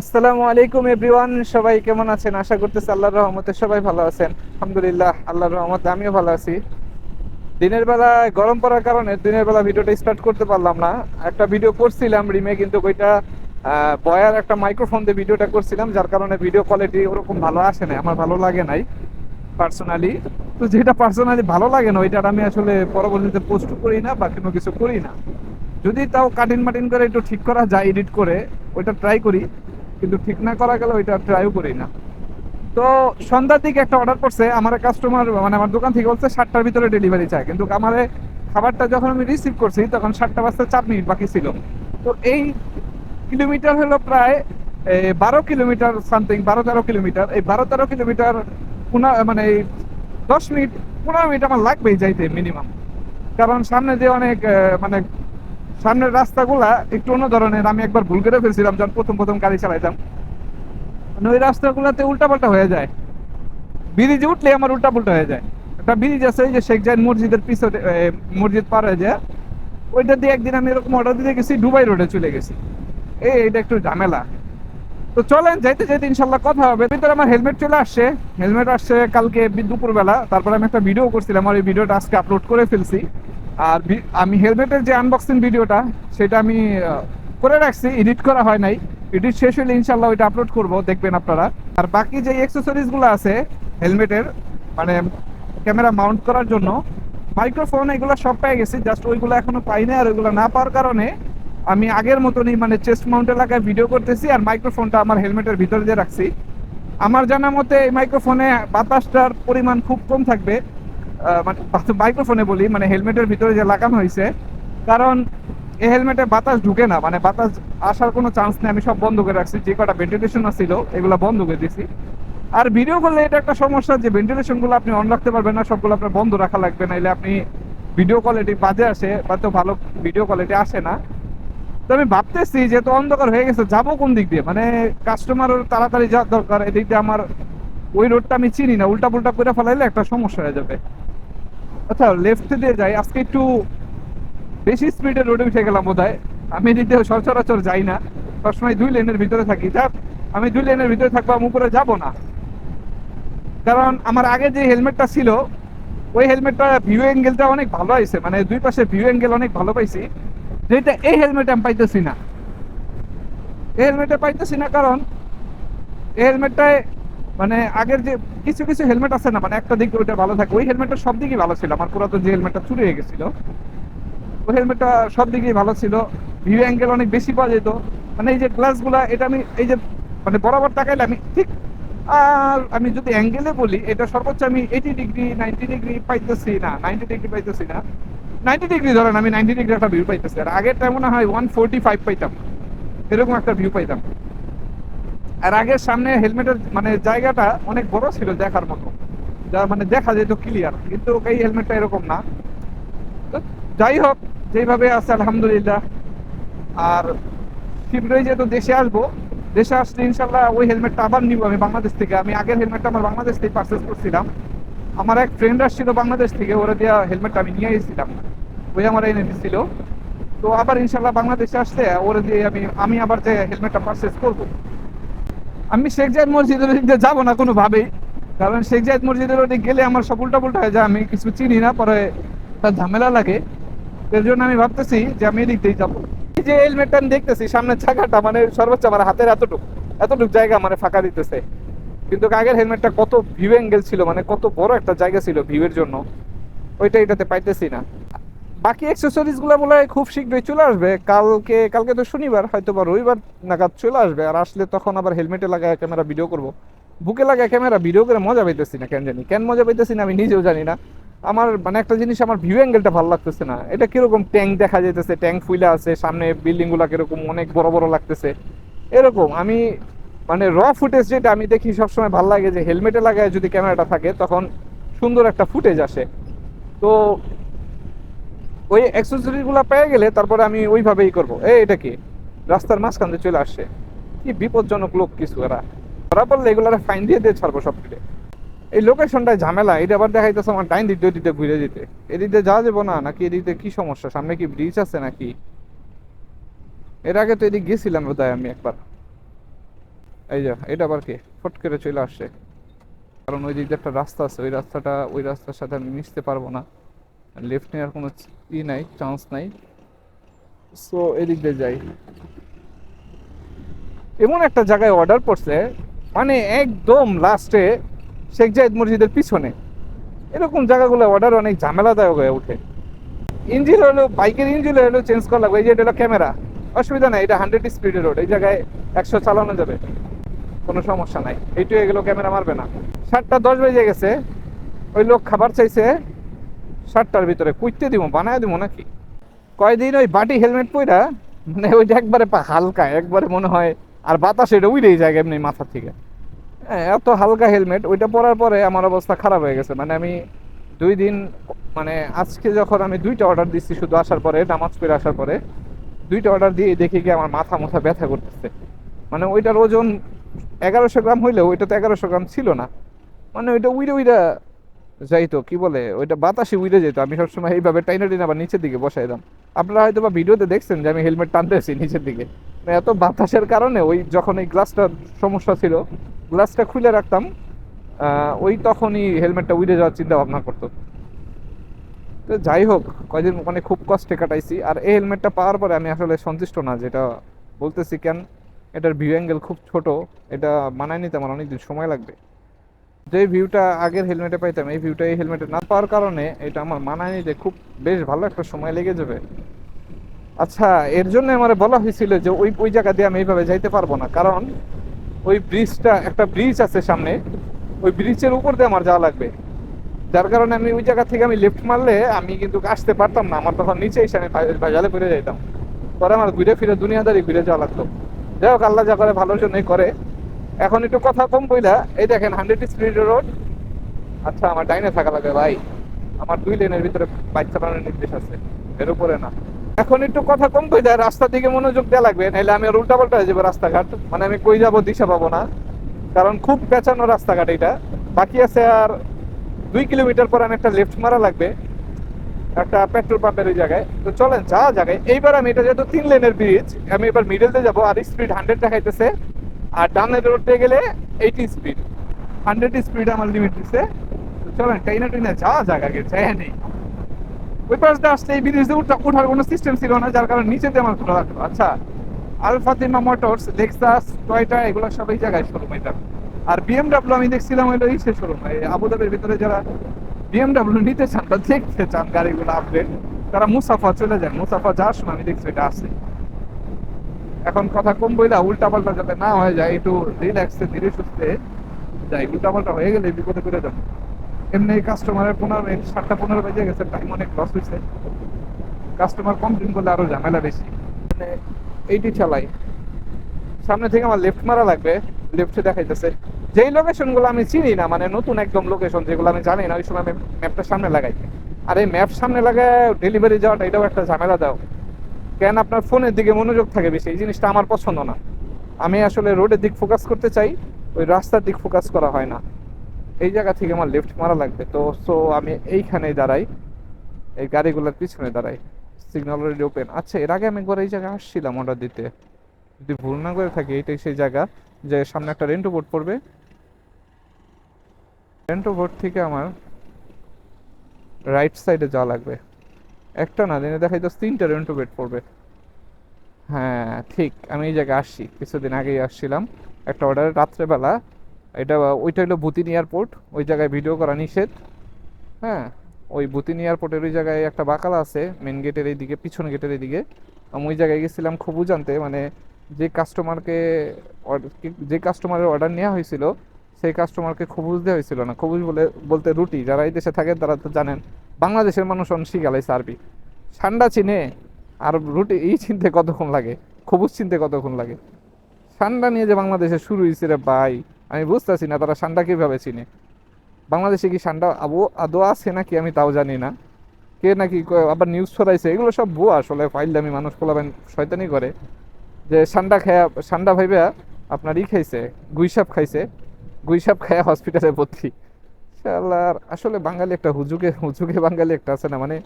আসসালামু আলাইকুম এভরিওয়ান, সবাই কেমন আছেন? আশা করতেছি আল্লাহর রহমতে সবাই ভালো আছেন। আলহামদুলিল্লাহ, আল্লাহর রহমতে আমিও ভালো আছি। দিনের বেলা গরম পড়ার কারণে দিনের বেলা ভিডিওটা স্টার্ট করতে পারলাম না। একটা ভিডিও করছিলাম রিমে, কিন্তু ওইটা বয়ার একটা মাইক্রোফোন দিয়ে ভিডিওটা করছিলাম, যার কারণে ভিডিও কোয়ালিটি ওরকম ভালো আসে নাই, আমার ভালো লাগে নাই পার্সোনালি তো যেটা পার্সোনালি ভালো লাগে না ওইটা আমি আসলে পরবর্তীতে পোস্ট করি না বা কোনো কিছু করি না। যদি তাও কাটিন মাটিন করে একটু ঠিক করা যায় এডিট করে, ওইটা ট্রাই করি। কিন্তু ঠিক না করা গেলে ওইটা ট্রাইও করি না। তো সন্ধ্যার দিকে একটা অর্ডার করছে, আমার কাস্টমার মানে আমার দোকান থেকে বলছে সাতটার ভিতরে ডেলিভারি চায় কিন্তু আমার খাবারটা যখন আমি রিসিভ করছি, তখন সাতটা বাজতে চার মিনিট বাকি ছিল। তো এই কিলোমিটার হলো প্রায় বারো কিলোমিটার সামথিং বারো তেরো কিলোমিটার এই বারো তেরো কিলোমিটার মানে দশ মিনিট পনেরো মিনিট আমার লাগবেই যাইতে মিনিমাম কারণ সামনে দিয়ে অনেক মানে সামনের রাস্তাগুলা একটু অন্য ধরনের। আমি একবার ভুল করে ফেলছিলাম, যখন প্রথম প্রথম গাড়ি চালাইতাম। মানে ওই রাস্তাগুলোতে উল্টাপাল্টা হয়ে যায়। ব্রিজে উঠলে আমার উল্টাপাল্টা হয়ে যায়। একটা ব্রিজ আছে যে শেখ জাইন মসজিদের পিছনে মসজিদ পার হয়ে যায়। ওইটা দিয়ে একদিন আমি এরকম অর্ডার দিতে গেছি, দুবাই রোডে চলে গেছি। এই এটা একটু ঝামেলা। তো চলেন, যাইতে যাইতে ইনশাল্লাহ কথা হবে। ভিতরে আমার হেলমেট চলে আসছে। হেলমেট আসছে কালকে দুপুরবেলা। তারপরে আমি একটা ভিডিও করছিলাম, আর এই ভিডিওটা আজকে আপলোড করে ফেলছি। আর আমি হেলমেটের যে আনবক্সিং ভিডিওটা, সেটা আমি করে রাখছি এডিট করা হয় নাই। এডিট শেষ হলে ইনশাল্লাহ ওইটা আপলোড করব, দেখবেন আপনারা। আর বাকি যে অ্যাক্সেসরিজগুলো আছে হেলমেটের মানে ক্যামেরা মাউন্ট করার জন্য মাইক্রোফোন এগুলো সব পেয়ে গেছি জাস্ট ওইগুলো এখনও পাই না আর ওইগুলো না পাওয়ার কারণে আমি আগের মতনই মানে চেস্ট মাউন্ট এলাকায় ভিডিও করতেছি আর মাইক্রোফোনটা আমার হেলমেটের ভিতরে দিয়ে রাখছি। আমার জানা মতে এই মাইক্রোফোনে বাতাসটার পরিমাণ খুব কম থাকবে। মানে মাইক্রোফোনে বলি মানে হেলমেটের ভিতরে যে লাগানো হয়েছে কারণ এই হেলমেটে বাতাস ঢুকে না মানে বাতাস আসার কোনো চান্স নেই, আমি সব বন্ধ করে রাখছি, যে কটা ভেন্টিলেশন ছিল এগুলো বন্ধ করে দিয়েছি আর ভিডিও করলে এটা একটা সমস্যা যে ভেন্টিলেশনগুলো আপনি অন রাখতে পারবেন না, সবগুলো আপনার বন্ধ রাখা লাগবে, নাইলে আপনি ভিডিও কোয়ালিটি বাজে আসে, বা তো ভালো ভিডিও কোয়ালিটি আসে না। তো আমি ভাবতেছি যে তো অন্ধকার হয়ে গেছে, যাব কোন দিক দিয়ে? মানে কাস্টমার তাড়াতাড়ি যাওয়ার দরকার, এদিক দিয়ে আমার ওই রোডটা আমি চিনি না উল্টা পুল্টা করে ফেলাইলে একটা সমস্যা হয়ে যাবে। আচ্ছা লেফট দিয়ে যাই। আজকে একটু বেশি স্পিডে রোডে উঠে গেলাম বোধ হয় আমি এদিক সচরাচর যাই না। সবসময় দুই লেনের ভিতরে থাকি। যাক, আমি দুই লেনের ভিতরে থাকব, আমি উপরে যাব না। কারণ আমার আগে যে হেলমেটটা ছিল, ওই হেলমেটটা ভিউ অ্যাঙ্গেলটা অনেক ভালো হয়েছে মানে দুই পাশে ভিউ অ্যাঙ্গেল অনেক ভালো পাইছি। যেটা এই হেলমেটে আমি পাইতেছি না। এই হেলমেটে পাইতেছি না কারণ এই হেলমেটটায় মানে আগের যে কিছু কিছু হেলমেট আছে না মানে একটা দিক ওইটা ভালো থাকে। ওই হেলমেটটা সব দিকই ভালো ছিল। আমার পুরাতন যে হেলমেটটা চুরি হয়ে গেছিল, ওই হেলমেটটা সব দিকেই ভালো ছিল। ভিউ অ্যাঙ্গেল অনেক বেশি পাওয়া যেত। মানে এই যে গ্লাসগুলা এটা আমি এই যে মানে বরাবর তাকাইলে আমি ঠিক, আর আমি যদি অ্যাঙ্গেলে বলি, এটা সর্বোচ্চ আমি এইটি ডিগ্রি নাইনটি ডিগ্রি পাইতেছি না নাইনটি ডিগ্রি পাইতেছি না। নাইনটি ডিগ্রি ধরেন, আমি নাইনটি ডিগ্রি একটা ভিউ পাইতেছি। আর আগেরটা মনে হয় ওয়ান ফোরটি ফাইভ পাইতাম। এরকম একটা ভিউ পাইতাম। আর আগের সামনে হেলমেটের মানে জায়গাটা অনেক বড় ছিল দেখার মতো। যা মানে দেখা যেত ক্লিয়ার কিন্তু এই হেলমেটটা এরকম না। তো যাই হোক, যেভাবে আছে আলহামদুলিল্লাহ। আর শীঘ্রই যেহেতু দেশে আসব, দেশে আসলে ইনশাল্লাহ ওই হেলমেটটা আবার নিব আমি বাংলাদেশ থেকে। আমি আগের হেলমেটটা আমার বাংলাদেশ থেকে পারচেস করছিলাম। আমার এক ফ্রেন্ড আসছিল বাংলাদেশ থেকে, ওরা দেওয়া হেলমেটটা আমি নিয়ে এসেছিলাম। ওই আমার এনে দিচ্ছিল তো আবার ইনশাল্লাহ বাংলাদেশে আসলে ওরা দিয়ে আমি আমি আবার যে হেলমেটটা পারচেস করব। আমি শেখ জায়েদ মসজিদের ওদিকে যাব না কোনোভাবেই, কারণ শেখ জায়েদ মসজিদের ওদিকে গেলে আমার সব উল্টা পুল্টা হয়ে যায়, আমি কিছু চিনি না, পরে তার ঝামেলা লাগে। এর জন্য আমি ভাবতেছি যে আমি এদিক দিয়েই যাব। এই যে হেলমেটটা আমি দেখতেছি, সামনের চাকাটা মানে সর্বোচ্চ আমার হাতের এতটুকু এতটুকু জায়গা মানে ফাঁকা দিতেছে। কিন্তু আগের হেলমেটটা কত ভিউ অ্যাঙ্গেল ছিল মানে কত বড় একটা জায়গা ছিল ভিউয়ের জন্য, ওইটা এটাতে পাইতেছি না। বাকি অ্যাক্সেসরিজগুলো বলে হয় খুব শীঘ্রই চলে আসবে। কালকে কালকে তো শনিবার হয়তো বা রবিবার নাগাদ চলে আসবে। আর আসলে তখন আবার হেলমেটে লাগায় ক্যামেরা ভিডিও করব। বুকে লাগায় ক্যামেরা ভিডিও করে মজা পাইতেছি না, কেন জানি? কেন মজা পাইতেছি না আমি নিজেও জানি না। আমার মানে একটা জিনিস আমার ভিউ অ্যাঙ্গেলটা ভালো লাগতেছে না। এটা কীরকম ট্যাঙ্ক দেখা যাইতেছে ট্যাঙ্ক ফুইলা আছে, সামনে বিল্ডিংগুলা কীরকম অনেক বড় বড় লাগতেছে। এরকম আমি মানে র ফুটেজ যেটা আমি দেখি সবসময় ভালো লাগে যে হেলমেটে লাগায় যদি ক্যামেরাটা থাকে, তখন সুন্দর একটা ফুটেজ আসে। তো ওই অ্যাক্সেসরিজগুলো পেয়ে গেলে তারপরে আমি ওইভাবেই করব। এই, এটা কি? রাস্তার মাঝখান দিয়ে চলে আসছে। কি বিপজ্জনক লোক কিছু এরা। ধরা পড়লে এগুলার ফাইন দিয়ে দিয়ে ছাড়বো সব মিলে। এই লোকেশনটায় ঝামেলা, এটা আবার দেখাইতেছে আমার ডাইন দিয়ে দিতে ঘুরে যেতে এদিক দিয়ে যাওয়া যাব না, নাকি এদিক কি সমস্যা? সামনে কি ব্রিজ আছে নাকি? এর আগে তো এদিক গেছিলাম বোধ আমি একবার। এই যে, এটা আবার কি? ফট করে চলে আসছে। কারণ ওই দিক একটা রাস্তা আছে, ওই রাস্তাটা, ওই রাস্তার সাথে আমি মিশতে পারব না। লেফট নেওয়ার কোনো ই নাই চান্স নাই। সো এদিক দিয়ে যাই। এমন একটা জায়গায় অর্ডার পড়ছে মানে একদম লাস্টে শেখ জায়েদ মসজিদের পিছনে। এরকম জায়গাগুলো অর্ডার অনেক ঝামেলাদায়ক হয়ে ওঠে। ইঞ্জিন হলো, বাইকের ইঞ্জিন হলো চেঞ্জ করা লাগবে। এই যে এটা ক্যামেরা অসুবিধা নাই, এটা হান্ড্রেড স্পিডের রোড এই জায়গায় একশো চালানো যাবে। কোনো সমস্যা নাই। এইটু এগুলো ক্যামেরা মারবে না। সাতটা দশ বেজে গেছে। ওই লোক খাবার চাইছে। সাতটার ভিতরে কুইতে দিব বানায় দিব নাকি? কয়দিন ওই বাটি হেলমেট পইরা মানে ওইটা একবারে হালকা, একবারে মনে হয় আর বাতাস এটা উড়েই যায় এমনি মাথা থেকে। হ্যাঁ এত হালকা হেলমেট, ওইটা পরার পরে আমার অবস্থা খারাপ হয়ে গেছে। মানে আমি দুই দিন মানে আজকে যখন আমি দুইটা অর্ডার দিচ্ছি শুধু আসার পরে, নামাজ পড়ে আসার পরে, দুইটা অর্ডার দিয়ে দেখি কি আমার মাথা মাথা ব্যথা করতেছে। মানে ওইটার ওজন এগারোশো গ্রাম হইলেও ওইটা তো এগারোশো গ্রাম ছিল না। মানে ওইটা উইরে উইরা যাইতো কি বলে, ওইটা বাতাসে উইরে যেত, আমি সবসময় এইভাবে টাইনা টিনা আবার নিচের দিকে বসাই দাম আপনারা হয়তো বা ভিডিওতে দেখছেন যে আমি হেলমেট টানতেছি নিচের দিকে। মানে এত বাতাসের কারণে ওই যখন এই গ্লাসটার সমস্যা ছিল, গ্লাসটা খুলে রাখতাম ওই তখনই হেলমেটটা উইরে যাওয়ার চিন্তা ভাবনা করতো। তো যাই হোক, কয়দিন মানে খুব কষ্টে কাটাইছি। আর এই হেলমেটটা পাওয়ার পরে আমি আসলে সন্তুষ্ট না, যেটা বলতেছি, কেন? এটার ভিউ অ্যাঙ্গেল খুব ছোট, এটা মানায় নিতে আমার অনেকদিন সময় লাগবে। যে ভিউটা আগের হেলমেটে পাইতাম, এই ভিউটা এই হেলমেটে না পাওয়ার কারণে এটা আমার মানায় নিতে খুব বেশ ভালো একটা সময় লেগে যাবে। আচ্ছা এর জন্য আমার বলা হয়েছিল যে ওই ওই জায়গা দিয়ে আমি এইভাবে যাইতে পারব না। কারণ ওই ব্রিজটা একটা ব্রিজ আছে সামনে, ওই ব্রিজের উপর দিয়ে আমার যাওয়া লাগবে। যার কারণে আমি ওই জায়গা থেকে আমি লেফট মারলে আমি কিন্তু আসতে পারতাম না। আমার তখন নিচে এসে আমি ভাজালে পড়ে যাইতাম। পরে আমার ঘুরে ফিরে দুনিয়াদারি ঘুরে যাওয়া লাগতো। যাই হোক, আল্লাহ যা করে ভালোর জন্যই করে। এখন একটু কথা কম বইলা। এই দেখেন হান্ড্রেড স্পিড রোড আচ্ছা আমার ডাইনে থাকা লাগে ভাই। আমার দুই লেনের ভিতরে বাইক চালানোর নির্দেশ আছে। এর উপরে না। এখন একটু কথা কম কই যায় রাস্তার দিকে মনোযোগ দেওয়া লাগবে। নাহলে আমি আর উল্টা পাল্টা হয়ে যাব রাস্তাঘাট। মানে আমি কই যাব, দিশা পাবো না। কারণ খুব পেঁচানো রাস্তাঘাট এটা। বাকি আছে আর দুই কিলোমিটার পর আমি একটা লেফট মারা লাগবে। একটা পেট্রোল পাম্পের ওই জায়গায়। তো চলেন যা জায়গায় এইবার আমি এটা যেহেতু তিন লেনের ব্রিজ আমি এবার মিডল দিয়ে যাব। আর স্পিড হান্ড্রেড দেখাইতেছে। আর ডানের রোডে গেলে এইটি স্পিড হান্ড্রেড স্পিড আমার লিমিট দিচ্ছে তো চলেন টাইনা টাইনা যা জায়গাকে চাই নেই ওই পাশ দিয়ে আসলে এই ব্রিজ দিয়ে উঠা- ওঠার কোনো সিস্টেম ছিল না, যার কারণে নিচেতে আমার খোলা রাখল আচ্ছা Al Fatima motors Lexus Toyota এগুলো সব এই জায়গায় শোরুম এটা আর বিএমডাব্লিউ আমি দেখছিলাম হইল ইসে শোরুম আবুধাবির ভিতরে যারা বিএমডাব্লিউ নিতে চান বা দেখতে চান গাড়িগুলো আপডেট তারা মুসাফা চলে যান মুসাফা যাওয়ার সময় আমি দেখছি এটা আছে। এখন কথা কম বইলা উল্টা পাল্টা যাতে না হয়ে যায় একটু রিল্যাক্সে ধীরে সুস্থে যাই উল্টা পাল্টা হয়ে গেলে বিপদে করে যাব। এমনি কাস্টমারের পনেরো মিনিট, সাতটা পনেরো বেজে গেছে টাইম অনেক লস হয়েছে কাস্টমার কমপ্লেন করলে আরও ঝামেলা বেশি। মানে এইটি চালাই। সামনে থেকে আমার লেফট মারা লাগবে লেফটে দেখাইতেছে। যেই লোকেশনগুলো আমি চিনি না মানে নতুন একদম লোকেশন যেগুলো আমি জানি না, ওই সময় আমি ম্যাপটা সামনে লাগাই আর এই ম্যাপ সামনে লাগায় ডেলিভারি যাওয়াটা এটাও একটা ঝামেলা দাও। কেন আপনার ফোনের দিকে মনোযোগ থাকে বেশি? এই জিনিসটা আমার পছন্দ না। আমি আসলে রোডের দিক ফোকাস করতে চাই, ওই রাস্তার দিক ফোকাস করা হয় না। এই জায়গা থেকে আমার লেফট মারা লাগবে। তো সো আমি এইখানেই দাঁড়াই। এই গাড়িগুলোর পিছনে দাঁড়াই। সিগন্যাল অলরেডি ওপেন আচ্ছা এর আগে আমি একবার এই জায়গায় আসছিলাম অর্ডার দিতে। যদি ভুল না করে থাকি, এটাই সেই জায়গা যে সামনে একটা রেন্টো বোর্ড পড়বে। রেন্টো বোর্ড থেকে আমার রাইট সাইডে যাওয়া লাগবে। একটা না, দিনে দেখাই তো তিনটা রেন্টো বেড পড়বে। হ্যাঁ ঠিক, আমি এই জায়গায় আসছি, কিছুদিন আগেই আসছিলাম। একটা অর্ডারে রাত্রেবেলা, এটা ওইটা হলো বুতিন এয়ারপোর্ট ওই জায়গায় ভিডিও করা নিষেধ। হ্যাঁ ওই বুতিন এয়ারপোর্টের ওই জায়গায় একটা বাকালা আছে মেন গেটের এইদিকে, পিছন গেটের এইদিকে। আমি ওই জায়গায় গেছিলাম খুবই জানতে মানে যে কাস্টমারকে যে কাস্টমারের অর্ডার নেওয়া হয়েছিল সেই কাস্টমারকে খবুজ দেওয়া হয়েছিল না। খবুজ বলে, বলতে রুটি, যারা এই দেশে থাকে তারা তো জানেন, বাংলাদেশের মানুষ অন শিখালাইছে আরবি ঠান্ডা চিনে আর রুটি এই চিনতে কতক্ষণ লাগে? খবুজ চিনতে কতক্ষণ লাগে? ঠান্ডা নিয়ে যে বাংলাদেশে শুরু হয়েছে রে ভাই, আমি বুঝতেছি না তারা ঠান্ডা কীভাবে চিনে। বাংলাদেশে কি ঠান্ডা আবু, আদৌ আছে নাকি আমি তাও জানি না। কে নাকি আবার নিউজ ছড়াইছে, এগুলো সব ভুয়া আসলে, ফাইল দামি মানুষ পোলাবেন শয়তানি করে। যে ঠান্ডা খায়া, ঠান্ডা ভাইবে আপনার ই খাইছে, গুইসাপ খাইছে। গুইসাপ খায়া হসপিটালে ভর্তি। শালার, আসলে বাঙালি একটা হুজুগে হুজুগে বাঙালি একটা আছে না মানে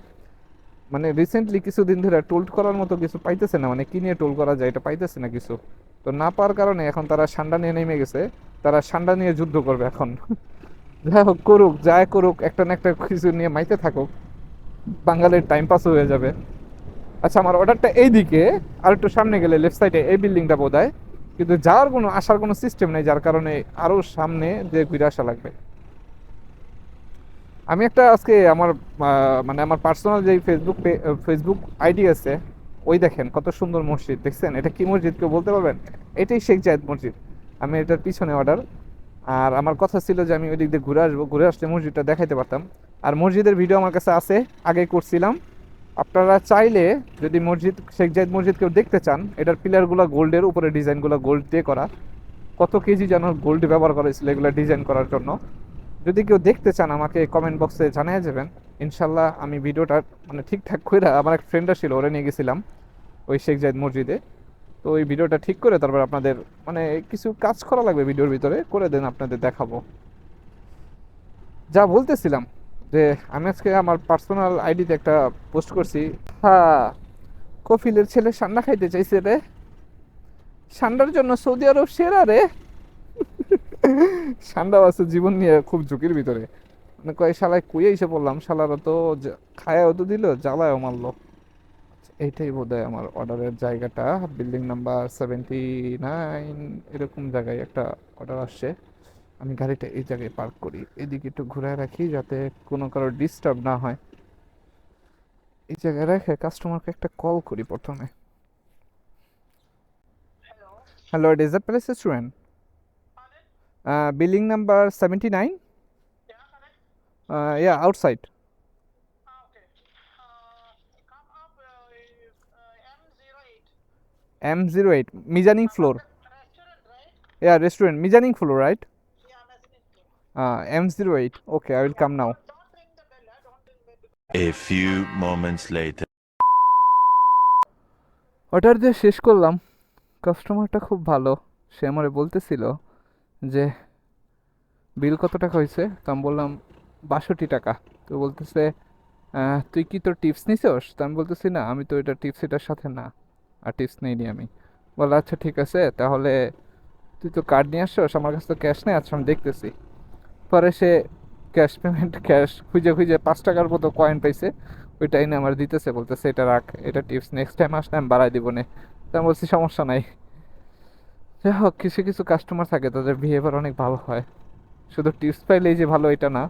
মানে রিসেন্টলি কিছুদিন ধরে টোল্ড করার মতো কিছু পাইতেছে না মানে কি নিয়ে টোল করা যায় এটা পাইতেছে না কিছু। তো না পাওয়ার কারণে এখন তারা সান্ডা নিয়ে নেমে গেছে, তারা সান্ডা নিয়ে যুদ্ধ করবে এখন। যাই হোক করুক, যাই করুক, একটা না একটা কিছু নিয়ে মাইতে থাকুক, বাঙালির টাইম পাস হয়ে যাবে। আচ্ছা আমার অর্ডারটা এইদিকে, আর একটু সামনে গেলে লেফট সাইডে এই বিল্ডিংটা বোধ হয় কিন্তু যাওয়ার কোনো, আসার কোনো সিস্টেম নেই, যার কারণে আরও সামনে যে ঘুরে আসা লাগবে। আমি একটা আজকে আমার মানে আমার পার্সোনাল যে ফেসবুক ফেসবুক আইডি আছে, ওই দেখেন কত সুন্দর মসজিদ, দেখছেন? এটা কি মসজিদ কেউ বলতে পারবেন? এটাই শেখ জায়েদ মসজিদ। আমি এটার পিছনে অর্ডার আর আমার কথা ছিল যে আমি ওই দিক দিয়ে ঘুরে আসব, ঘুরে আসলে মসজিদটা দেখাইতে পারতাম। আর মসজিদের ভিডিও আমার কাছে আছে আগে করছিলাম। আপনারা চাইলে যদি মসজিদ, শেখ জায়েদ মসজিদ কেউ দেখতে চান, এটার পিলারগুলো গোল্ডের, উপরে ডিজাইনগুলো গোল্ড দিয়ে করা। কত কেজি যেন গোল্ড ব্যবহার করা হয়েছিল এগুলো ডিজাইন করার জন্য। যদি কেউ দেখতে চান, আমাকে কমেন্ট বক্সে জানিয়ে যাবেন। ইনশাল্লাহ আমি ভিডিওটা মানে ঠিকঠাক করে আমার এক ফ্রেন্ডরা ছিল ওরে নিয়ে গেছিলাম ওই শেখ জায়েদ মসজিদে। তো ওই ভিডিওটা ঠিক করে তারপর আপনাদের মানে কিছু কাজ করা লাগবে ভিডিওর ভিতরে, করে দেন আপনাদের দেখাবো। যা বলতেছিলাম যে আমি আজকে আমার পার্সোনাল আইডিতে একটা পোস্ট করছি। হ্যাঁ কফিলের ছেলে সান্ডা খাইতে চাইছে রে। সান্ডার জন্য সৌদি আরব সেরা রে। সান্ডা আছে জীবন নিয়ে খুব ঝুঁকির ভিতরে। মানে কয় শালায় কুয়ে এসে পড়লাম শালারা তো খায়াও তো দিল জ্বালায়ও মারলো। আচ্ছা, এইটাই বোধ হয় আমার অর্ডারের জায়গাটা। বিল্ডিং নাম্বার সেভেন্টি নাইন এরকম জায়গায় একটা অর্ডার আসছে। আমি গাড়িটা এই জায়গায় পার্ক করি এদিকে একটু ঘুরায় রাখি যাতে কোনো কারও ডিস্টার্ব না হয় এই জায়গায় রেখে কাস্টমারকে একটা কল করি প্রথমে. Hello desert palace restaurant? Building number seventy nine. Yeah outside okay. Come up M08. M zero eight mezzanine floor? Yeah restaurant mezzanine floor right The bell. huh? Don't ring the bell. A few moments later. Order দিয়ে শেষ করলাম কাস্টমারটা খুব ভালো সে আমারে বলতেছিল যে বিল কত টাকা হয়েছে তো আমি বললাম বাষট্টি টাকা তো বলতেছে "আহ, তুই কি তোর টিপস নিছোস তো আমি বলতেছি না আমি তো এটা টিপস এটার সাথে না আর টিপস নেইনি আমি বলে আচ্ছা ঠিক আছে তাহলে তুই তো কার্ড নিয়ে আসছস আমার কাছে তো ক্যাশ নেই আচ্ছা আমি দেখতেছি পরে সে ক্যাশ পেমেন্ট ক্যাশ খুঁজে খুঁজে পাঁচ টাকার মতো কয়েন পাইছে। ওইটা এনে আমার দিতেছে, বলতেছে, এটা রাখ, এটা টিপস নেক্সট টাইম আসলে আমি বাড়াই দিব না। তো বলছি, সমস্যা নাই। যাই হোক, কিছু কিছু কাস্টমার থাকে, তাদের বিহেভিয়ার অনেক ভালো হয়। শুধু টিপস পাইলেই যে ভালো, এটা না।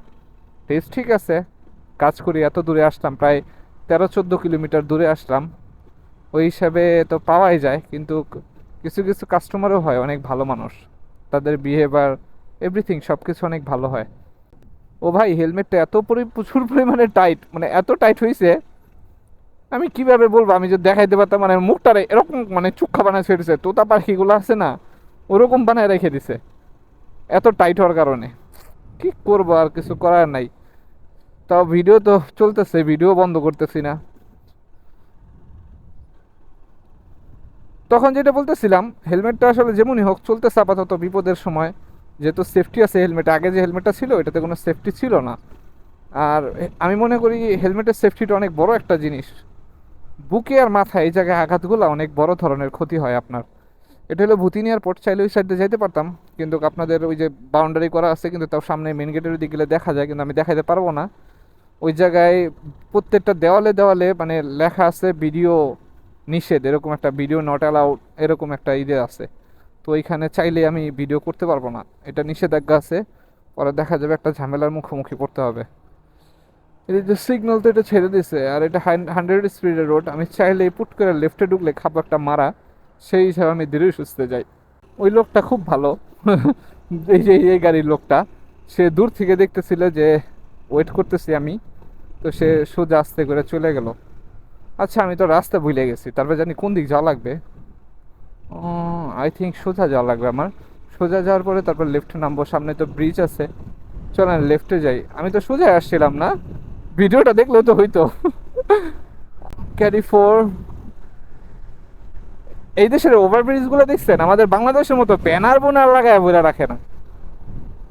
টিপস ঠিক আছে, কাজ করি, এত দূরে আসলাম, প্রায় তেরো, চোদ্দ কিলোমিটার দূরে আসলাম। ওই হিসাবে তো পাওয়াই যায়, কিন্তু কিছু কিছু কাস্টমারও হয়, অনেক ভালো মানুষ। তাদের বিহেভিয়ার এভরিথিং সব কিছু অনেক ভালো হয়। ও ভাই, হেলমেটটা এত পরি- প্রচুর পরিমাণে টাইট মানে এত টাইট হয়েছে আমি কীভাবে বলব? আমি যদি দেখাইতে পারতাম মানে মুখটারে এরকম মানে চুক্ষা বানায় ছেড়েছে তোতা পাখিগুলো আছে না, ওরকম বানায় রেখে দিছে। এত টাইট হওয়ার কারণে। কি করব, আর কিছু করার নাই। তাও ভিডিও তো চলতেছে ভিডিও বন্ধ করতেছি না। তখন যেটা বলতেছিলাম, হেলমেটটা আসলে যেমনই হোক, চলতেছে আপাতত বিপদের সময়। যেহেতু সেফটি আছে হেলমেট আগে যে হেলমেটটা ছিল, এটাতে কোনো সেফটি ছিল না। আর আমি মনে করি হেলমেটের সেফটিটা অনেক বড় একটা জিনিস। বুকে আর মাথায় এই জায়গায় আঘাতগুলো অনেক বড় ধরনের ক্ষতি হয় আপনার। এটা হলো ভুতিনি পোর্ট চাইলে ওই সাইডে যেতে পারতাম, কিন্তু আপনাদের ওই যে বাউন্ডারি করা আছে, কিন্তু তাও সামনে মেন গেটের দিকে গেলে দেখা যায়, কিন্তু আমি দেখাতে পারব না। ওই জায়গায় প্রত্যেকটা দেওয়ালে দেওয়ালে মানে লেখা আছে, ভিডিও নিষেধ, এরকম একটা, ভিডিও নট অ্যালাউড এরকম একটা ইয়ে আছে। তো ওইখানে চাইলে আমি ভিডিও করতে পারব না। এটা নিষেধাজ্ঞা আছে। পরে দেখা যাবে একটা ঝামেলার মুখোমুখি পড়তে হবে। এই যে সিগন্যাল তো এটা ছেড়ে দিছে, আর এটা হান্ড্রেড স্পিডের রোড আমি চাইলে পুট করে লেফটে ঢুকলে খাব একটা মারা, সেই হিসাবে আমি ধীরে সুস্থে যাই। ওই লোকটা খুব ভালো। এই যে, এই গাড়ির লোকটা, সে দূর থেকে দেখতেছিল যে ওয়েট করতেছি আমি, তো সে সোজা আস্তে করে চলে গেল। আচ্ছা আমি তো রাস্তা ভুলে গেছি, তারপর জানি কোন দিক যাওয়া লাগবে? আই থিঙ্ক সোজা যাওয়া লাগবে আমার। সোজা যাওয়ার পরে তারপর লেফটে নামবো, সামনে তো ব্রিজ আছে। চলেন লেফটে যাই। আমি তো সোজা আসছিলাম না। ভিডিওটা দেখলেও তো হইতো। ক্যারি ফোর এই দেশের ওভারব্রিজগুলো দেখছেন? আমাদের বাংলাদেশের মতো ব্যানার বোনার লাগায় বলে রাখে না।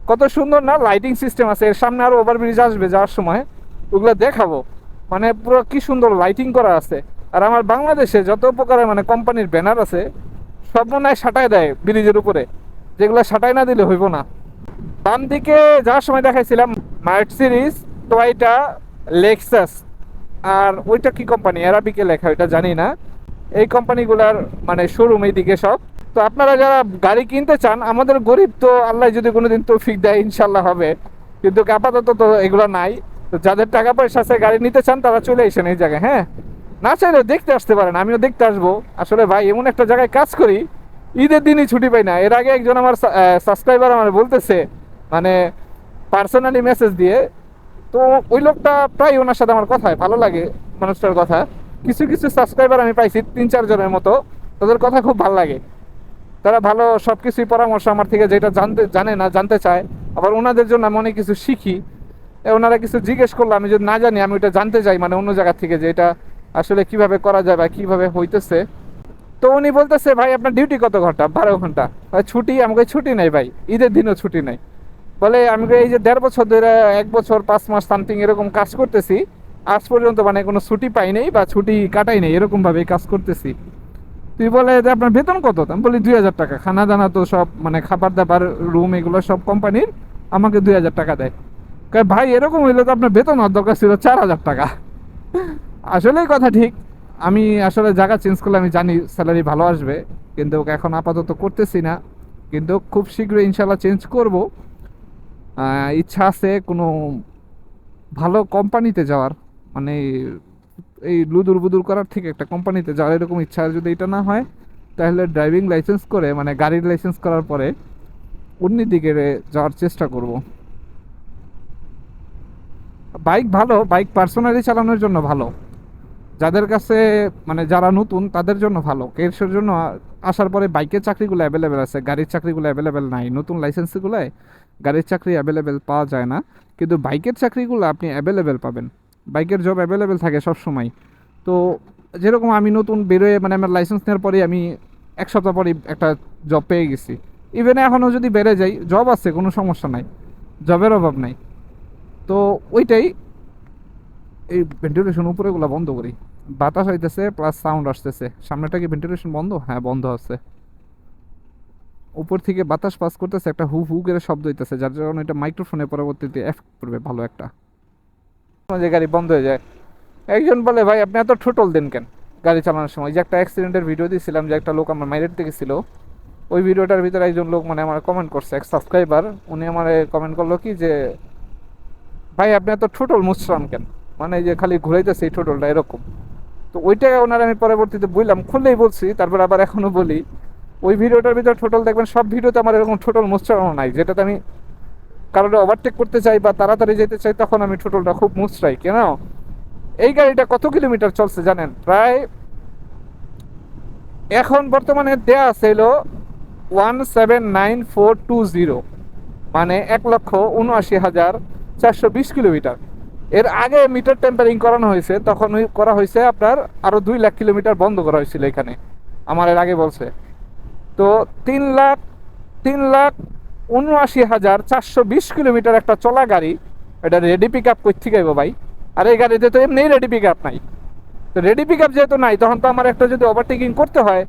কত সুন্দর না লাইটিং সিস্টেম আছে। এর সামনে আরও ওভারব্রিজ আসবে যাওয়ার সময়। ওগুলো দেখাবো। মানে পুরো কি সুন্দর লাইটিং করা আছে। আর আমার বাংলাদেশে যত প্রকারের মানে কোম্পানির ব্যানার আছে সব হয় সাটায় দেয় ব্রিজের উপরে। যেগুলো সাটায় না দিলে হইব না। বাম দিকে যাওয়ার সময় দেখাইছিলাম মার্সিডিজ টয়টা লেক্সাস আর ওইটা কি কোম্পানি অ্যারাবিকে লেখা, ওইটা জানি না। এই কোম্পানিগুলার মানে শোরুম এইদিকে সব। তো আপনারা যারা গাড়ি কিনতে চান, আমাদের গরিব তো আল্লাহ যদি কোনোদিন তৌফিক দেয় ইনশাল্লাহ হবে। কিন্তু আপাতত তো এগুলো নাই। তো যাদের টাকা পয়সা আছে, গাড়ি নিতে চান, তারা চলে এসেন এই জায়গায় হ্যাঁ? না চাইলেও দেখতে আসতে পারেন, আমিও দেখতে আসব। আসলে ভাই, এমন একটা জায়গায় কাজ করি, ঈদের দিনই ছুটি পাই না। এর আগে একজন আমার সাবস্ক্রাইবার আমার বলতেছে মানে পার্সোনালি মেসেজ দিয়ে, তো ওই লোকটা প্রায় ওনার সাথে আমার কথা হয়, ভালো লাগে মানুষটার কথা। কিছু কিছু সাবস্ক্রাইবার আমি পাইছি, তিন চারজনের মতো, তাদের কথা খুব ভালো লাগে। তারা ভালো সব কিছুই পরামর্শ আমার থেকে যেটা জানতে, জানে না, জানতে চায়। আবার ওনাদের জন্য আমি অনেক কিছু শিখি। ওনারা কিছু জিজ্ঞেস করল, আমি যদি না জানি, আমি ওটা জানতে চাই মানে অন্য জায়গা থেকে যে এটা আসলে কীভাবে করা যায় বা কীভাবে হইতেছে? তো উনি বলতেছে, ভাই, আপনার ডিউটি কত ঘণ্টা? বারো ঘণ্টা। ছুটি? আমাকে ছুটি নাই ভাই। ঈদের দিনও ছুটি নাই। বলে আমি এই যে দেড় বছর ধরে, এক বছর, পাঁচ মাস সামথিং এরকম কাজ করতেছি, আজ পর্যন্ত মানে কোনো ছুটি পাই নাই বা ছুটি কাটাই নাই এরকম ভাবে কাজ করতেছি। তুই বলে যে আপনার বেতন কত? আমি বলি, দুই হাজার টাকা। খানা দানা তো সব মানে খাবার দাবার রুম এগুলো সব কোম্পানির আমাকে দুই হাজার টাকা দেয়। ভাই, এরকম হইলে তো আপনার বেতন হওয়ার দরকার ছিল চার হাজার টাকা। আসলেই কথা ঠিক। আমি আসলে জায়গা চেঞ্জ করলে আমি জানি স্যালারি ভালো আসবে, কিন্তু এখন আপাতত করতেছি না। কিন্তু খুব শীঘ্রই ইনশাল্লাহ চেঞ্জ করব। ইচ্ছা আছে কোনো ভালো কোম্পানিতে যাওয়ার। মানে এই লুদুর বুদুর করার থেকে একটা কোম্পানিতে যাওয়ার এরকম ইচ্ছা যদি এটা না হয়, তাহলে ড্রাইভিং লাইসেন্স করে মানে গাড়ির লাইসেন্স করার পরে অন্য দিকে যাওয়ার চেষ্টা করব। বাইক ভালো বাইক পার্সোনালি চালানোর জন্য ভালো। যাদের কাছে মানে যারা নতুন, তাদের জন্য ভালো। কেসের জন্য আসার পরে বাইকের চাকরিগুলো অ্যাভেলেবেল আছে, গাড়ির চাকরিগুলো অ্যাভেলেবেল নাই, নতুন লাইসেন্সগুলোয় গাড়ির চাকরি অ্যাভেলেবেল পাওয়া যায় না। কিন্তু বাইকের চাকরিগুলো আপনি অ্যাভেলেবেল পাবেন। বাইকের জব অ্যাভেলেবেল থাকে সব সময় তো যেরকম আমি নতুন বেরোয় মানে আমার লাইসেন্স নেওয়ার পরে আমি এক সপ্তাহ পরে একটা জব পেয়ে গেছি। ইভেন এখনও যদি বেড়ে যাই জব আছে, কোনো সমস্যা নাই। জবের অভাব নাই। তো ওইটাই এই ভেন্টিলেশন উপরেগুলো বন্ধ করি। বাতাস হইতেছে প্লাস সাউন্ড আসতেছে। সামনেটা কি ভেন্টিলেশন বন্ধ? হ্যাঁ বন্ধ আছে। উপর থেকে বাতাস পাস করতেছে, একটা হু হু করে শব্দ হইতেছে, যার কারণে এটা মাইক্রোফোনে পরবর্তীতে এফেক্ট করবে ভালো একটা। যে গাড়ি বন্ধ হয়ে যায়। একজন বলে, ভাই, আপনি এত ঠোটল দেন কেন? গাড়ি চালানোর সময়। যে একটা অ্যাক্সিডেন্টের ভিডিও দিয়েছিলাম যে একটা লোক আমার মাইরের থেকে ছিল। ওই ভিডিওটার ভিতরে একজন লোক মানে আমার কমেন্ট করছে, এক সাবস্ক্রাইবার উনি আমার কমেন্ট করল কি যে, ভাই, আপনি এত ঠোটল মুসরান কেন? মানে যে খালি ঘুরাইতেছে এই ঠোটলটা, এরকম। তো ওইটা ওনার আমি পরবর্তীতে বললাম খুললেই বলছি, তারপর আবার এখনও বলি, ওই ভিডিওটার ভিতরে টোটাল দেখবেন, সব ভিডিওতে আমার এরকম টোটাল মুচড়ানো নাই, যেটাতে আমি কারোর ওভারটেক করতে চাই বা তাড়াতাড়ি যেতে চাই, তখন আমি টোটালটা খুব মুচড়াই কেন এই গাড়িটা কত কিলোমিটার চলছে জানেন? প্রায় এখন বর্তমানে দেয়া আছে হলো one seven nine four two zero মানে এক লক্ষ উনআশি হাজার চারশো বিশ কিলোমিটার। এর আগে মিটার টেম্পারিং করানো হয়েছে, তখন করা হয়েছে আপনার আরও দুই লাখ কিলোমিটার বন্ধ করা হয়েছিল এখানে, আমার এর আগে বলছে। তো তিন লাখ তিন লাখ উনআশি হাজার চারশো বিশ কিলোমিটার একটা চলা গাড়ি, এটা রেডি পিক আপ করতে গাইব ভাই। আর এই গাড়িতে তো এমনিই রেডি পিক আপ নাই। তো রেডি পিক আপ যেহেতু নাই, তখন তো আমার একটা যদি ওভারটেকিং করতে হয়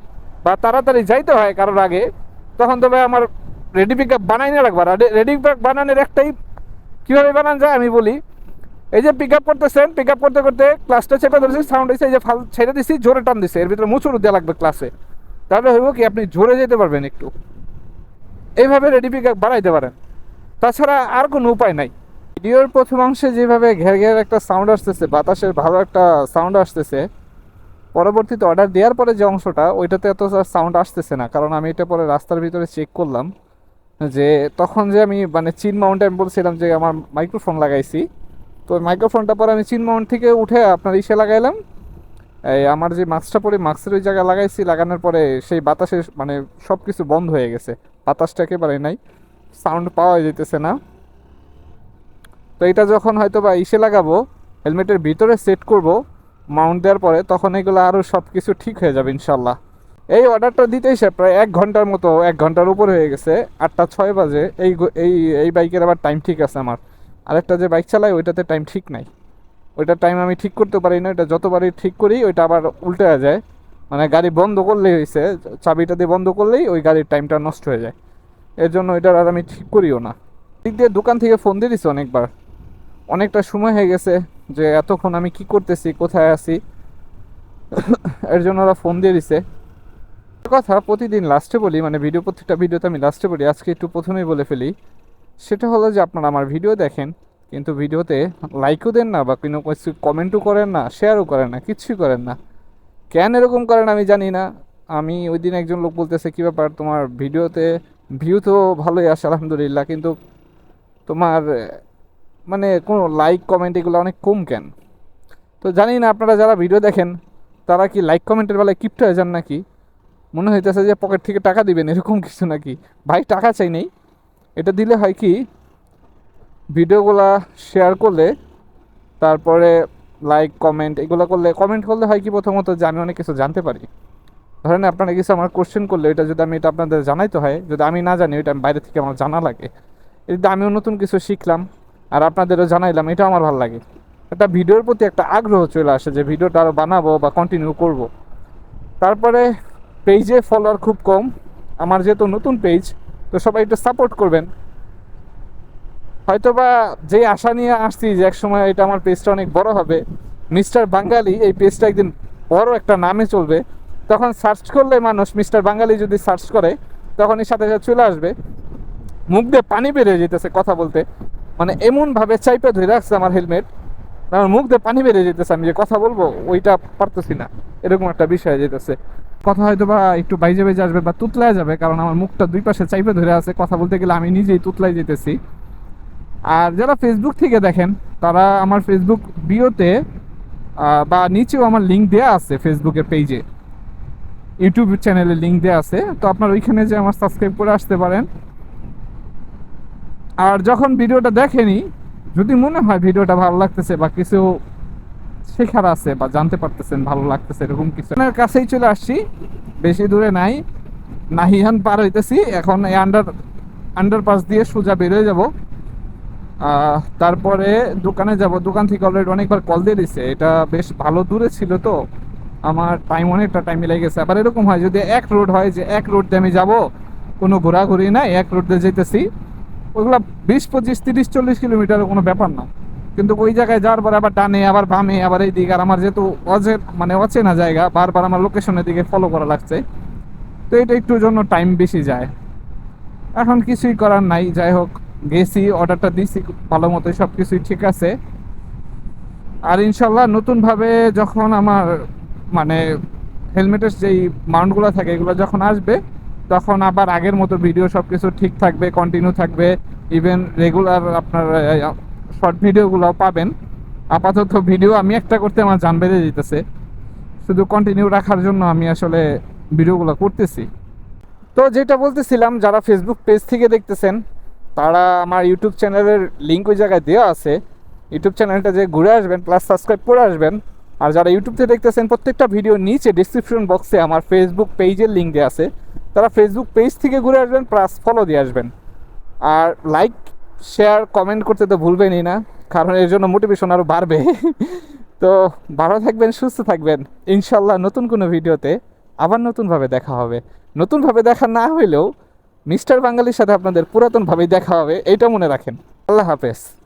বা তাড়াতাড়ি যাইতে হয় কারোর আগে, তখন তো ভাই আমার রেডি পিক আপ বানাই না রাখবার। রেডি পিক বানানোর একটাই, কীভাবে বানান যায় আমি বলি এই যে পিক আপ করতেছেন পিক আপ করতে করতে ক্লাসটা চেপে ধরেছি সাউন্ড এসে এই যে ফাল ছেড়ে দিছি, জোরে টান দিছে। এর ভিতরে মুচুর দেওয়া লাগবে ক্লাসে তাহলে হইব কি, আপনি জোরে যেতে পারবেন একটু। এইভাবে রেডি পিক আপ বাড়াইতে পারেন। তাছাড়া আর কোনো উপায় নাই। ভিডিওর প্রথম অংশে যেভাবে ঘের ঘের একটা সাউন্ড আসতেছে, বাতাসের ভালো একটা সাউন্ড আসতেছে, পরবর্তীতে অর্ডার দেওয়ার পরে যে অংশটা, ওইটাতে এত সাউন্ড আসতেছে না। কারণ আমি এটা পরে রাস্তার ভিতরে চেক করলাম, যে তখন যে আমি মানে চিন মাউন্টে আমি বলছিলাম যে আমার মাইক্রোফোন লাগাইছি তো মাইক্রোফোনটা পরে আমি চিন মাউন্ট থেকে উঠে আপনার ইসে লাগাইলাম। এই আমার যে মাস্কটা পরে মাস্কের ওই জায়গায় লাগাইছি, লাগানোর পরে সেই বাতাসে মানে সব কিছু বন্ধ হয়ে গেছে। বাতাসটা একেবারে নাই সাউন্ড পাওয়া যেতেছে না। তো এটা যখন হয়তো বা ইসে লাগাবো, হেলমেটের ভিতরে সেট করব মাউন্ট দেওয়ার পরে তখন এগুলো আরও সব কিছু ঠিক হয়ে যাবে ইনশাল্লাহ এই অর্ডারটা দিতেই সে প্রায় এক ঘণ্টার মতো, এক ঘণ্টার উপর হয়ে গেছে, আটটা ছয় বাজে। এই এই এই বাইকের আবার টাইম ঠিক আছে আমার। আরেকটা যে বাইক চালাই, ওইটাতে টাইম ঠিক নাই। ওইটা টাইম আমি ঠিক করতে পারি না, ওইটা যতবারই ঠিক করি, ওইটা আবার উল্টে যায়। মানে গাড়ি বন্ধ করলেই হয়েছে চাবিটা দিয়ে বন্ধ করলেই ওই গাড়ির টাইমটা নষ্ট হয়ে যায়। এর জন্য এটার আর আমি ঠিক করিও না। দিক দিয়ে দোকান থেকে ফোন দিয়ে দিছি অনেকবার। অনেকটা সময় হয়ে গেছে যে এতক্ষণ আমি কি করতেছি, কোথায় আছি? এর জন্য ওরা ফোন দিয়ে দিছে। কথা, প্রতিদিন লাস্টে বলি মানে ভিডিও প্রত্যেকটা ভিডিওতে আমি লাস্টে বলি, আজকে একটু প্রথমেই বলে ফেলি। সেটা হলো যে আপনারা আমার ভিডিও দেখেন, কিন্তু ভিডিওতে লাইকও দেন না বা কোনো কিছু কমেন্টও করেন না শেয়ারও করেন না কিচ্ছুই করেন না। কেন এরকম করেন আমি জানি না। আমি ওই দিন একজন লোক বলতেছে, কী ব্যাপার? তোমার ভিডিওতে ভিউ তো ভালোই আসে, আলহামদুলিল্লাহ, কিন্তু তোমার মানে কোনো লাইক কমেন্ট এগুলো অনেক কম কেন? তো জানি না আপনারা যারা ভিডিও দেখেন, তারা কি লাইক কমেন্টের বেলায় কিপ্ট হয়ে যান নাকি? মনে হইতেছে যে পকেট থেকে টাকা দিবেন, এরকম কিছু নাকি? ভাই, টাকা চাই নেই। এটা দিলে হয় কি, ভিডিওগুলা শেয়ার করলে, তারপরে লাইক কমেন্ট এগুলো করলে কমেন্ট করলে হয় কি প্রথমত যে আমি অনেক কিছু জানতে পারি। ধরেন আপনারা কিছু আমার কোশ্চেন করলে এটা যদি আমি এটা আপনাদের জানাইতে হয়, যদি আমি না জানি, ওইটা আমি বাইরে থেকে আমার জানা লাগে। যদি আমিও নতুন কিছু শিখলাম, আর আপনাদেরও জানাইলাম এটা আমার ভালো লাগে। একটা ভিডিওর প্রতি একটা আগ্রহ চলে আসে যে ভিডিওটা আরও বানাবো বা কন্টিনিউ করব। তারপরে পেজে ফলোয়ার খুব কম। আমার যেহেতু নতুন পেজ তো সবাই একটু সাপোর্ট করবেন। হয়তোবা যে আশা নিয়ে আসছি যে এক সময় এটা আমার পেজটা অনেক বড় হবে মিস্টার বাঙালি এই পেজটা একদিন বড় একটা নামে চলবে। তখন সার্চ করলে মানুষ মিস্টার বাঙালি যদি সার্চ করে তখন এর সাথে সাথে চলে আসবে। মুখ দিয়ে পানি বেরিয়ে যেতেছে কথা বলতে। মানে এমনভাবে চাইপে ধরে রাখছে আমার হেলমেট আমার মুখ দিয়ে পানি বেরিয়ে যেতেছে, আমি যে কথা বলব ওইটা পারতেছি না। এরকম একটা বিষয় যেতেছে। কথা হয়তো বা একটু বাইজে বেজে আসবে বা তুতলায় যাবে, কারণ আমার মুখটা দুই পাশে চাইপে ধরে আছে। কথা বলতে গেলে আমি নিজেই তুতলাই যেতেছি। আর যারা ফেসবুক থেকে দেখেন, তারা আমার ফেসবুক বিওতে বা নিচেও আমার লিঙ্ক দেওয়া আছে ফেসবুকের পেজে ইউটিউব চ্যানেলে লিঙ্ক দেওয়া আছে। তো আপনার ওইখানে যে আমার সাবস্ক্রাইব করে আসতে পারেন। আর যখন ভিডিওটা দেখেনি, যদি মনে হয় ভিডিওটা ভালো লাগতেছে বা কিছু শেখার আছে বা জানতে পারতেছেন, ভালো লাগতেছে, এরকম কিছু। আপনার কাছেই চলে আসছি, বেশি দূরে নাই। নাহিহান পার হইতেছি, এখন এই আন্ডার আন্ডারপাস দিয়ে সোজা বেরোয় যাব। তারপরে দোকানে যাব। দোকান থেকে অলরেডি অনেকবার কল দিয়ে দিছে। এটা বেশ ভালো দূরে ছিল তো। আমার টাইম অনেকটা টাইম লেগে গেছে। আবার এরকম হয়, যদি এক রোড হয় যে এক রোড দিয়ে আমি যাব, কোনো ঘোরাঘুরি নাই, এক রোড দিয়ে যেতেছি। ওইগুলো বিশ, পঁচিশ, তিরিশ, চল্লিশ কিলোমিটার কোনো ব্যাপার না। কিন্তু ওই জায়গায় যাওয়ার পর আবার ডানে, আবার বামে, আবার এই দিকে আর আমার যেহেতু অজে মানে অচেনা জায়গা, বারবার আমার লোকেশনের দিকে ফলো করা লাগছে। তো এটা একটু জন্য টাইম বেশি যায়। এখন কিছুই করার নাই। যাই হোক, গেছি অর্ডারটা দিছি, ভালো মতো সব কিছুই ঠিক আছে। আর ইনশাল্লাহ নতুনভাবে যখন আমার মানে হেলমেটের যেই মাউন্টগুলো থাকে, এগুলো যখন আসবে, তখন আবার আগের মতো ভিডিও সব কিছু ঠিক থাকবে কন্টিনিউ থাকবে। ইভেন রেগুলার আপনার শর্ট ভিডিওগুলো পাবেন। আপাতত ভিডিও আমি একটা করতে আমার জান বেড়ে দিতেছে। শুধু কন্টিনিউ রাখার জন্য আমি আসলে ভিডিওগুলো করতেছি। তো যেটা বলতেছিলাম, যারা ফেসবুক পেজ থেকে দেখতেছেন, তারা আমার ইউটিউব চ্যানেলের লিঙ্ক ওই জায়গায় দেওয়া আছে। ইউটিউব চ্যানেলটা যে ঘুরে আসবেন প্লাস সাবস্ক্রাইব করে আসবেন। আর যারা ইউটিউব থেকে দেখতেছেন, প্রত্যেকটা ভিডিও নিচে ডিসক্রিপশন বক্সে আমার ফেসবুক পেজের লিঙ্ক দেওয়া আছে। তারা ফেসবুক পেজ থেকে ঘুরে আসবেন প্লাস ফলো দিয়ে আসবেন। আর লাইক শেয়ার কমেন্ট করতে তো ভুলবেনই না, কারণ এর জন্য মোটিভেশন আরও বাড়বে। তো ভালো থাকবেন, সুস্থ থাকবেন। ইনশাল্লাহ নতুন কোনো ভিডিওতে আবার নতুনভাবে দেখা হবে। নতুনভাবে দেখা না হইলেও মিস্টার বাঙালির সাথে আপনাদের পুরাতনভাবেই দেখা হবে এটা মনে রাখেন। আল্লাহ হাফেজ।